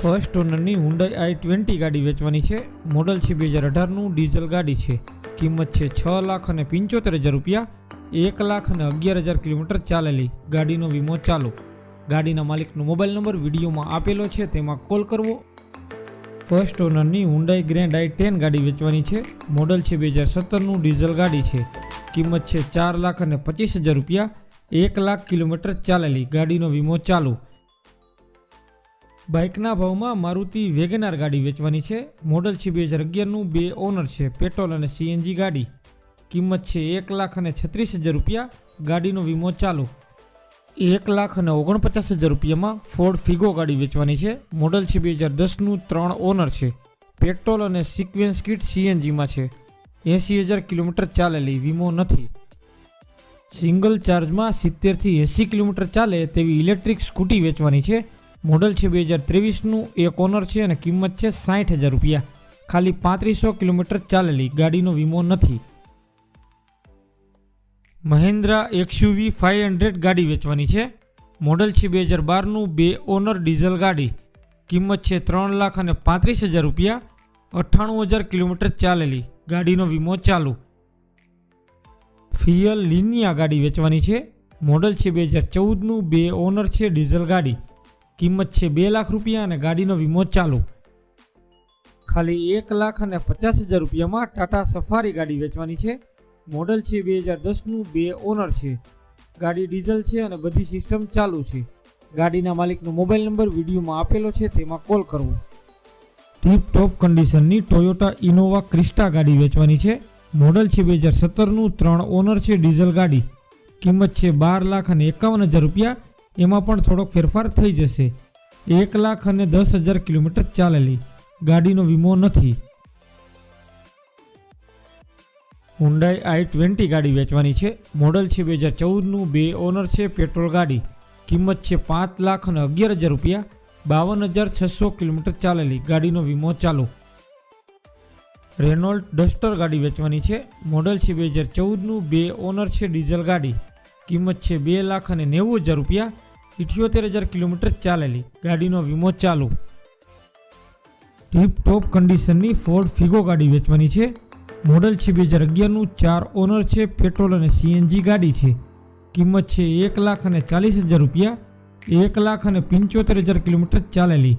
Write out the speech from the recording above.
First ઓનરની Hyundai i twenty ગાડી વેચવાની છે. મોડલ છે બે હજાર અઢારનું, ડીઝલ ગાડી છે. કિંમત છે છ લાખ અને પંચોતેર હજાર રૂપિયા. એક લાખ અને અગિયાર હજાર કિલોમીટર ચાલેલી ગાડીનો વીમો ચાલુ. ગાડીના માલિકનો મોબાઈલ નંબર વિડીયોમાં આપેલો છે, તેમાં કોલ કરવો. ફર્સ્ટ ઓનરની હુન્ડાઈ ગ્રેન્ડ આઈ ટેન ગાડી વેચવાની છે. મોડલ છે બે હજાર સત્તરનું, ડીઝલ ગાડી છે. કિંમત છે ચાર લાખ અને પચીસ હજાર રૂપિયા. એક લાખ કિલોમીટર ચાલેલી ગાડીનો વીમો ચાલુ. બાઇકના ભાવમાં મારુતિ વેગેનાર ગાડી વેચવાની છે. મોડલ છે બે હજાર અગિયારનું, બે ઓનર છે પેટ્રોલ અને સીએનજી ગાડી. કિંમત છે એક લાખ અને છત્રીસ હજાર રૂપિયા. ગાડીનો વીમો ચાલુ. એક લાખ અને ઓગણપચાસ હજાર રૂપિયામાં ફોર્ડ ફિગો ગાડી વેચવાની છે. મોડલ છે બે હજાર દસનું, ત્રણ ઓનર છે. પેટ્રોલ અને સિક્વેન્સ કિટ સીએનજીમાં છે. એંસી હજાર કિલોમીટર ચાલેલી વીમો નથી. સિંગલ ચાર્જમાં સિત્તેરથી એંસી કિલોમીટર ચાલે તેવી ઇલેક્ટ્રિક સ્કૂટી વેચવાની છે. મોડલ છે બે હજાર ત્રેવીસનું એક ઓનર છે અને કિંમત છે સાઠ હજાર રૂપિયા. ખાલી પાંત્રીસો કિલોમીટર ચાલેલી ગાડીનો વીમો નથી. મહિન્દ્રા એક્સયુવી ફાઇવ હંડ્રેડ ગાડી વેચવાની છે. મોડલ છે બે હજાર બારનું, બે ઓનર ડીઝલ ગાડી. કિંમત છે ત્રણ લાખ અને પાંત્રીસ હજાર રૂપિયા. અઠ્ઠાણું હજાર કિલોમીટર ચાલેલી ગાડીનો વીમો ચાલુ. ફિયલ લિનિયા ગાડી વેચવાની છે. મોડલ છે બે હજાર ચૌદનું, બે ઓનર છે ડીઝલ ગાડી. કિંમત છે બે લાખ રૂપિયા અને ગાડીનો વીમો ચાલુ. ખાલી એક લાખ અને પચાસ હજાર રૂપિયામાં ટાટા સફારી ગાડી વેચવાની છે. મોડલ છે બે હજાર દસનું, બે ઓનર છે. ગાડી ડીઝલ છે અને બધી સિસ્ટમ ચાલુ છે. ગાડીના માલિકનો મોબાઈલ નંબર વિડીયોમાં આપેલો છે, તેમાં કોલ કરવો. ટીપ ટોપ કન્ડિશનની ટોયોટા ઇનોવા ક્રિસ્ટા ગાડી વેચવાની છે. મોડલ છે બે હજાર સત્તરનું, ત્રણ ઓનર છે ડીઝલ ગાડી. કિંમત છે બાર લાખ અને એકાવન હજાર રૂપિયા. એમાં પણ થોડોક ફેરફાર થઈ જશે. એક લાખ અને દસ હજાર કિલોમીટર ચાલેલી ગાડીનો વીમો નથી. હુન્ડાઈ આઈ ટ્વેન્ટી ગાડી વેચવાની છે. મોડલ છે બે હજાર ચૌદનું, બે ઓનર છે પેટ્રોલ ગાડી. કિંમત છે પાંચ લાખ અને અગિયાર હજાર રૂપિયા. બાવન હજાર છસો કિલોમીટર ચાલેલી ગાડીનો વીમો ચાલુ. રેનોલ્ટ ડસ્ટર ગાડી વેચવાની છે. મોડલ છે બે હજાર ચૌદનું, બે ઓનર છે ડીઝલ ગાડી. કિંમત છે બે લાખ અને નેવું હજાર રૂપિયા. ઇઠ્યોતેર હજાર કિલોમીટર ચાલેલી ગાડીનો વીમો ચાલુ. ટીપ ટોપ કન્ડિશનની ફોર્ડ ફિગો ગાડી વેચવાની છે. મોડલ છે બે હજાર અગિયારનું, ચાર ઓનર છે, પેટ્રોલ અને સીએનજી ગાડી છે. કિંમત છે એક લાખ અને ચાલીસ હજાર રૂપિયા. એક લાખ અને પંચોતેર હજાર કિલોમીટર ચાલેલી